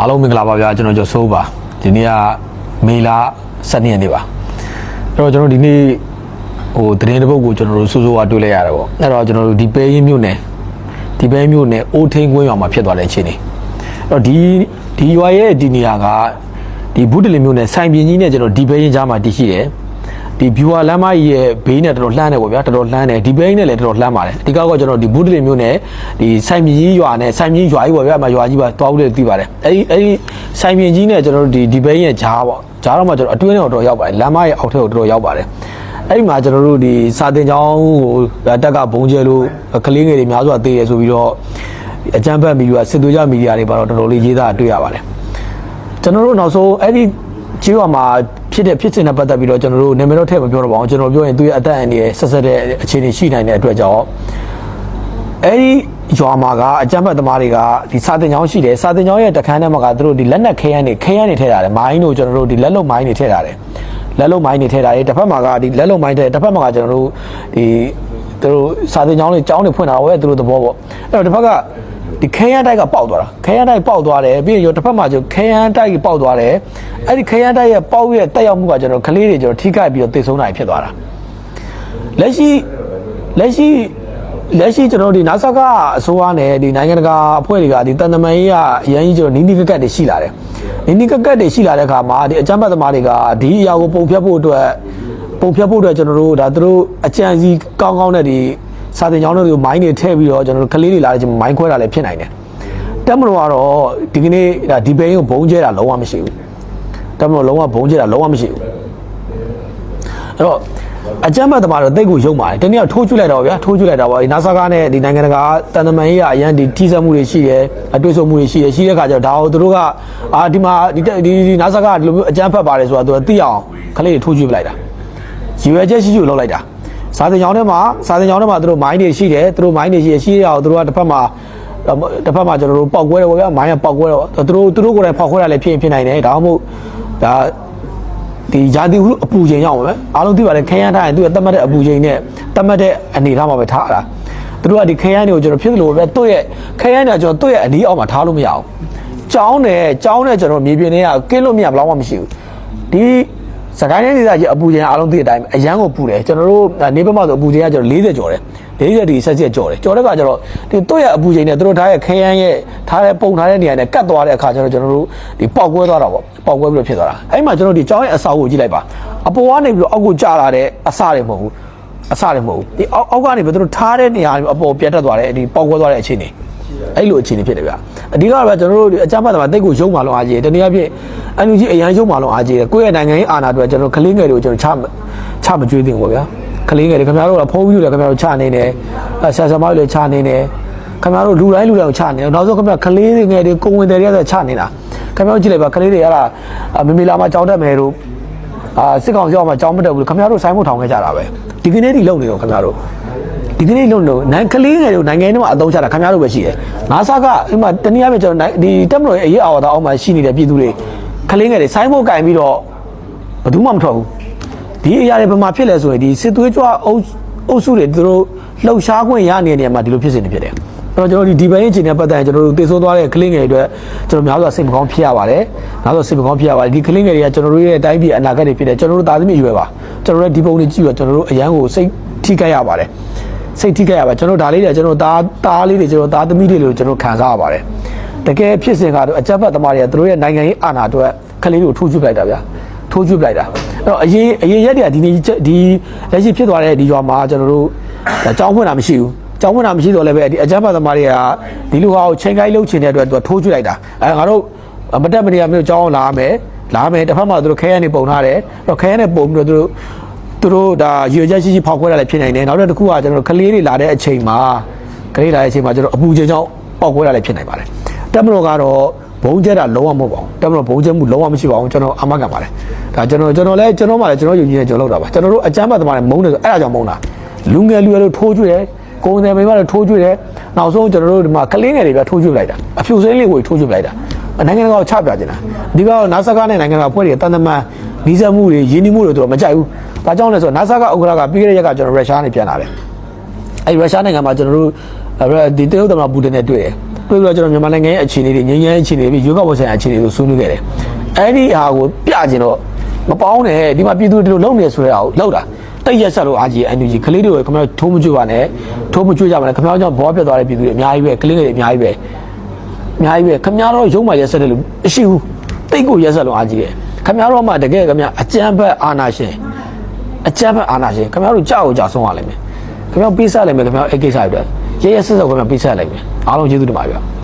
အားလုံးမင်္ဂလာပါဗျာကျွန်တော်ကျော်စိုးပါဒီနေ့ကမေလ12ရက်နေ့ပါအဲ့တော့ကျွန်တော်ဒီနေ့ဟိုသတင်းတစ်ပုဒ်ကိုကျွန်တော်တို့စူးစူးဝါတွေ့လိုက်ရတာပေါ့အဲ့တော့ကျွန်တော်တို့ဒီပဲရင်မြို့နယ်ဒီပဲမြို့နယ်အိုးထင်းကွင်းရွာမှာဖြစ်သွားတဲ့အခြေအနေအဲ့တော့ဒီဒီရွာရဲ့ဒီနေရာကဒီဘူးတလင်မြို့နယ်စိုင်ပြင်းကြီးနဲ့ကျွန်တော်ဒီပဲရင်ကြားမှာတည်ရှိတယ် ဒီ viewer လမ်းမကြီးရဲ့ဘေးနဲ့တော်တော်လှမ်းတယ်ပေါ့ဗျာတော်တော်လှမ်းတယ်ဒီဘိန်းနဲ့လည်းတော်တော်လှမ်းပါတယ်အဓိကတော့ကျွန်တော်ဒီဘူးတလင်မြို့နယ်ဒီဆိုင်မြကြီးရွာနဲ့ဆိုင်မြကြီးရွာကြီးပေါ့ဗျာအမရွာကြီးပါတွားဦးလို့သိပါတယ်အဲ့ဒီအဲ့ဒီဆိုင်မြကြီးနဲ့ကျွန်တော်တို့ဒီဒီဘိန်းရဲ့ဂျားပေါ့ဂျားတော့မှကျွန်တော်အတွင်းထဲကိုတော်တော်ရောက်ပါတယ်လမ်းမရဲ့အောက်ထဲကိုတော်တော်ရောက်ပါတယ်အဲ့ဒီမှာကျွန်တော်တို့ဒီစာတင်ကျောင်းကိုတက်ကဘုံကျဲလို့ကလေးငယ်တွေများစွာသေးတယ်ဆိုပြီးတော့အကြမ်းဖက်မီဒီယာစစ်သွေးကြမီဒီယာတွေပါတော့တော်တော်လေးရေးသားတွေ့ရပါတယ်ကျွန်တော်တို့နောက်ဆုံးအဲ့ဒီကြီးရွာမှာဖြစ်တဲ့ဖြစ်စဉ်နဲ့ပတ်သက်ပြီးတော့ကျွန်တော်တို့နာမည်တော့ထည့်မပြောတော့ပါဘူးကျွန်တော်ပြောရင်သူရဲ့အသက်အန္တရာယ်ဆက်ဆက်တဲ့အခြေအနေရှိနိုင်တဲ့အတွက်ကြောင့်အဲ့ဒီရွာမှာကအကြမ်းဖက်သမားတွေကဒီစာတင်ကျောင်းရှိတယ်စာတင်ကျောင်းရဲ့တခန်းထဲမှာကသူတို့ဒီလက်နက်ခဲယမ်းတွေခဲယမ်းတွေထည့်ထားတယ်မိုင်းတို့ကျွန်တော်တို့ဒီလက်လုံမိုင်းတွေထည့်ထားတယ်လက်လုံမိုင်းတွေထည့်ထားတယ်တစ်ဖက်မှာကဒီလက်လုံမိုင်းထည့်တစ်ဖက်မှာကကျွန်တော်တို့ဒီသူတို့စာတင်ကျောင်းတွေကျောင်းတွေဖွင့်တာပဲသူတို့သဘောပေါ့အဲ့တော့တစ်ဖက်က ဒီခဲယမ်းတိုက်ကပေါက်သွားတာခဲယမ်းတိုက်ပေါက်သွားတယ်ပြီးရင်ရောတစ်ဖက်မှာကျခဲယမ်းတိုက်ပေါက်သွားတယ်အဲ့ဒီခဲယမ်းတိုက်ရဲ့ပေါက်ရဲ့တက်ရောက်မှုကကျွန်တော်ကလေးတွေကျွန်တော်ထိခိုက်ပြီးတော့တိတ်ဆုံးနိုင်ဖြစ်သွားတာလက်ရှိလက်ရှိလက်ရှိကျွန်တော်ဒီနာဆာကအစိုးရနဲ့ဒီနိုင်ငံတကာအဖွဲ့တွေကဒီတန်တမန်ရေးကအရင်ကြီးကျွန်တော်နီးနီးကက်ကက်တွေရှိလာတယ်နီးနီးကက်ကက်တွေရှိလာတဲ့အခါမှာဒီအကြမ်းဖက်သမားတွေကဒီအရာကိုပုံဖြတ်ဖို့အတွက်ပုံဖြတ်ဖို့အတွက်ကျွန်တော်တို့ဒါသူတို့အကြံစီကောင်းကောင်းနဲ့ဒီ စာတင်ကျောင်းတွေကိုမိုင်းတွေထည့်ပြီးတော့ကျွန်တော်တို့ကလေးတွေလာတဲ့ချိန်မှာမိုင်းခွဲတာလည်းဖြစ်နိုင်တယ်တက်မလို့ကတော့ဒီကနေ့ဒါဒီဘိန်းကိုဘုံကျဲတာလုံးဝမရှိဘူးတက်မလို့လုံးဝဘုံကျဲတာလုံးဝမရှိဘူးအဲ့တော့အကြမ်းဖက်သမားတော့တိတ်ကိုယုံပါတယ်တနည်းထိုးကျွလိုက်တော့ဗျာထိုးကျွလိုက်တာပေါ့ဒီနာဆာကနဲ့ဒီနိုင်ငံတကာတန်တမန်ရေးကအရန်ဒီထိစပ်မှုတွေရှိတယ်အတွေ့အဆုံမှုတွေရှိတယ်ရှိတဲ့ခါကျတော့ဒါကိုသူတို့ကအာဒီမှာဒီဒီဒီနာဆာကဒီလိုမျိုးအကြမ်းဖက်ပါတယ်ဆိုတာသူကသိအောင်ခလေးတွေထိုးကျွလိုက်တာရည်ရွယ်ချက်ရှိရှိလောက်လိုက်တာ စာသင်ကျောင်းထဲမှာစာသင်ကျောင်းထဲမှာသူတို့မိုင်းတွေရှိတယ်သူတို့မိုင်းတွေရှိရရှိရအောင်သူတို့ကတစ်ဖက်မှာတစ်ဖက်မှာကျွန်တော်တို့ပောက်ကွဲတယ်ပေါ့ဗျာမိုင်းကပောက်ကွဲတော့သူတို့သူတို့ကိုယ်တိုင်ဖောက်ခွဲတာလည်းဖြစ်ရင်ဖြစ်နိုင်တယ်ဒါမှမဟုတ်ဒါဒီဂျာတိဟုအပူချိန်ရောက်ပါပဲအားလုံးသိပါတယ်ခရမ်းထားရင်သူကတတ်မှတ်တဲ့အပူချိန်နဲ့တတ်မှတ်တဲ့အနေထားမှာပဲထားတာသူတို့ကဒီခရမ်းတွေကိုကျွန်တော်ဖြစ်လို့ပဲသူ့ရဲ့ခရမ်းတွေကကျွန်တော်သူ့ရဲ့အနီးအောက်မှာထားလို့မရအောင်ကြောင်းတယ်ကြောင်းတယ်ကျွန်တော်မြေပြင်တွေကကင်းလို့မရဘယ်တော့မှမရှိဘူးဒီ စကိုင်းတိုင်းဒေသကြီးအပူချိန်အားလုံးသိတဲ့အတိုင်းအရန်ကိုပူတယ်ကျွန်တော်တို့နေဘက်မှာဆိုအပူချိန်ကကျွန်တော်40ကျော်တယ်40ဒီဆက်ဆက်ကျော်တယ်ကျော်တဲ့အခါကျတော့ဒီသူ့ရဲ့အပူချိန်နဲ့သူတို့ထားရဲ့ခရမ်းရဲ့ထားတဲ့ပုံထားတဲ့နေရာနဲ့ကတ်သွားတဲ့အခါကျတော့ကျွန်တော်တို့ဒီပေါက်ကွဲသွားတာပေါ့ပေါက်ကွဲပြီးတော့ဖြစ်သွားတာအဲ့မှာကျွန်တော်ဒီကြောင်းရဲ့အစာကိုကြည့်လိုက်ပါအပေါ်ကနေပြီးတော့အောက်ကိုကျလာတဲ့အစာတွေမဟုတ်ဘူးအစာတွေမဟုတ်ဘူးဒီအောက်အောက်ကနေပြီးတော့ထားတဲ့နေရာအပေါ်ပြတ်တက်သွားတဲ့ဒီပေါက်ကွဲသွားတဲ့အခြေအနေ အဲ့လိုအခြေအနေဖြစ်တယ်ဗျအဓိကတော့ဗျကျွန်တော်တို့ဒီအကြမ်းဖက်သမားတိတ်ကိုရုံမာလုံးအားကြီးတယ်တနည်းအားဖြင့်အန်ယူဂျီအရန်ရုံမာလုံးအားကြီးတယ်ကိုယ့်ရဲ့နိုင်ငံရေးအာဏာအတွက်ကျွန်တော်ကလေးငယ်တွေကိုကျွန်တော်ချမချမကြွေးသင့်ဘူးဗျာကလေးငယ်တွေခင်ဗျားတို့ကဖုန်းပြီးတော့ခင်ဗျားတို့ချနေတယ်ဆရာဆရာမတွေလည်းချနေတယ်ခင်ဗျားတို့လူတိုင်းလူတိုင်းကိုချနေတယ်နောက်ဆုံးခင်ဗျားကလေးတွေငယ်တွေကိုဝင်တယ်တွေကချနေတာခင်ဗျားတို့ကြည့်လိုက်ပါကလေးတွေအဲ့ဒါမမေလာမှာကြောင်းတက်မယ်တို့အာစစ်ကောင်ကြောက်မှာကြောင်းမတက်ဘူးခင်ဗျားတို့ဆိုင်ဖို့ထောင်ခဲ့ကြတာပဲဒီကနေ့ဒီလုံနေတော့ခင်ဗျားတို့ ဒီကနေ့လုံးလုံးနိုင်ကလေးငယ်တို့နိုင်ငံထဲမှာအသုံးချတာခင်ဗျားတို့ပဲရှိတယ်ငါးစားကအိမ်မှာတနည်းအားဖြင့်ကျွန်တော်ဒီတက်မလို့ရဲ့အရေးအာဝါဒအောက်မှာရှိနေတဲ့ပြည်သူတွေကလေးငယ်တွေဆိုင်းဖို့ကင်ပြီးတော့ဘယ်သူမှမထွက်ဘူးဒီအရာတွေဘယ်မှာဖြစ်လဲဆိုရင်ဒီစစ်သွေးကြွအုပ်အုပ်စုတွေသူတို့လှုပ်ရှားခွင့်ရနေတဲ့နေရာမှာဒီလိုဖြစ်စဉ်တွေဖြစ်တယ်အဲ့တော့ကျွန်တော်ဒီဒီဘိုင်းအခြေအနေပတ်သက်ရင်ကျွန်တော်တို့တည်ဆိုးသွားတဲ့ကလေးငယ်တွေအတွက်ကျွန်တော်များစွာစိတ်မကောင်းဖြစ်ရပါတယ်။များစွာစိတ်မကောင်းဖြစ်ရပါတယ်။ဒီကလေးငယ်တွေကကျွန်တော်တို့ရဲ့တိုင်းပြည်အနာဂတ်တွေဖြစ်တယ်ကျွန်တော်တို့သားသမီးရွယ်ပါ။ကျွန်တော်တို့ဒီပုံတွေကြည့်ပြီးတော့ကျွန်တော်တို့အရန်ကိုစိတ်ထိခိုက်ရပါတယ်။ စိတ်ထိခိုက်ရပါကျွန်တော်ဒါလေးတွေကျွန်တော်သားသားလေးတွေကျွန်တော်သားသမီးတွေလို့ကျွန်တော်ခံစားရပါတယ်တကယ်ဖြစ်စဉ်ကတော့အကြမ်းဖက်သမားတွေကသူတို့ရဲ့နိုင်ငံရေးအာဏာအတွက်ကလေးတွေကိုထိုးကျွလိုက်တာဗျာထိုးကျွလိုက်တာအဲ့တော့အရေးအရေးရက်တွေကဒီနေ့ဒီလက်ရှိဖြစ်သွားတဲ့ဒီရွာမှာကျွန်တော်တို့အကြောင်းဖွင့်တာမရှိဘူးကြောင်းဖွင့်တာမရှိတော့လည်းပဲဒီအကြမ်းဖက်သမားတွေကဒီလူဟာကိုချိန်ကိုင်းလှုပ်ချင်တဲ့အတွက်သူကထိုးကျွလိုက်တာအဲငါတို့မတက်မနေရမျိုးကြောင်းလာမယ်လာမယ်တစ်ဖက်မှာသူတို့ခဲရနေပုံထားတယ်အဲ့တော့ခဲရနေပုံပြီးတော့သူတို့ သူတို့ဒါရွေချက်ရှိရှိဖောက်ခွဲတာလည်းဖြစ်နိုင်တယ်နောက်တစ်ခုကကျွန်တော်တို့ကလေးတွေလာတဲ့အချိန်မှာကလေးလာတဲ့အချိန်မှာကျွန်တော်အပူချိန်ကြောင့်ပောက်ခွဲတာလည်းဖြစ်နိုင်ပါတယ်တက်မလို့ကတော့ဘုံကျက်တာလုံးဝမဟုတ်ပါဘူးတက်မလို့ဘုံကျက်မှုလုံးဝမရှိပါဘူးကျွန်တော်အမကန်ပါတယ်ဒါကျွန်တော်ကျွန်တော်လည်းကျွန်တော်မှလည်းကျွန်တော်ယုံကြည်နေကျွန်တော်လုပ်တာပါကျွန်တော်တို့အကြမ်းဖက်သမားတွေမုန်းတယ်ဆိုအဲ့ဒါကြောင့်မုန်းတာလူငယ်လူရွယ်တို့ထိုးကျွေးတယ်ကိုယ်ငယ်မိမတွေထိုးကျွေးတယ်နောက်ဆုံးကျွန်တော်တို့ဒီမှာကလေးငယ်တွေပဲထိုးကျွေးလိုက်တာအဖြူစင်းလေးကိုထိုးကျွေးလိုက်တာနိုင်ငံတကာကိုချပြနေတာဒီကတော့နာဆာကနဲ့နိုင်ငံတကာဖွဲ့တွေတန်တမန် နီးစပ်မှုတွေရင်းနှီးမှုတွေတို့မကြိုက်ဘူးဒါကြောင့်လဲဆိုတော့နာဆာကဥက္ကဋ္ဌကပြီးခဲ့တဲ့ရက်ကကျွန်တော်ရုရှားနဲ့ပြန်လာတယ်အဲ့ရုရှားနိုင်ငံမှာကျွန်တော်တို့ဒီတရုတ်သမ္မတပူတင်နဲ့တွေ့တယ်ပြီးတော့ကျွန်တော်မြန်မာနိုင်ငံရဲ့အခြေအနေတွေငြိမ်းချမ်းရေးအခြေအနေတွေပြီးရွေးကောက်ပွဲဆိုင်ရာအခြေအနေတွေဆွေးနွေးခဲ့တယ်အဲ့ဒီဟာကိုပြကျင်တော့မပေါင်းနဲ့ဒီမှာပြည်သူတွေဒီလိုလုံနေဆိုတဲ့ဟာကိုလောက်တာတိတ်ရက်ဆက်လို့အာကြီး NUG ကလေးတွေကိုခင်ဗျားထိုးမကျွပါနဲ့ထိုးမကျွကြပါနဲ့ခင်ဗျားကြောင့်ဘောပြတ်သွားတဲ့ပြည်သူတွေအများကြီးပဲကလေးငယ်တွေအများကြီးပဲအများကြီးပဲခင်ဗျားတော့ရုံးမှရက်ဆက်တယ်လို့မရှိဘူးတိတ်ကိုရက်ဆက်လို့အာကြီးတယ် ခင်ဗျားတော့မှတကယ်ခင်ဗျားအကြမ်းဖက်အာဏာရှင်အကြမ်းဖက်အာဏာရှင်ခင်ဗျားတို့ကြောက်ကြောက်ဆုံးရလိမ့်မယ်ခင်ဗျားပေးဆက်လိုက်မယ်ခင်ဗျားအဲ့ကိစ္စတွေရဲရဲဆက်ဆက်ခင်ဗျားပေးဆက်လိုက်မယ်အားလုံးကျေးဇူးတင်ပါဗျာ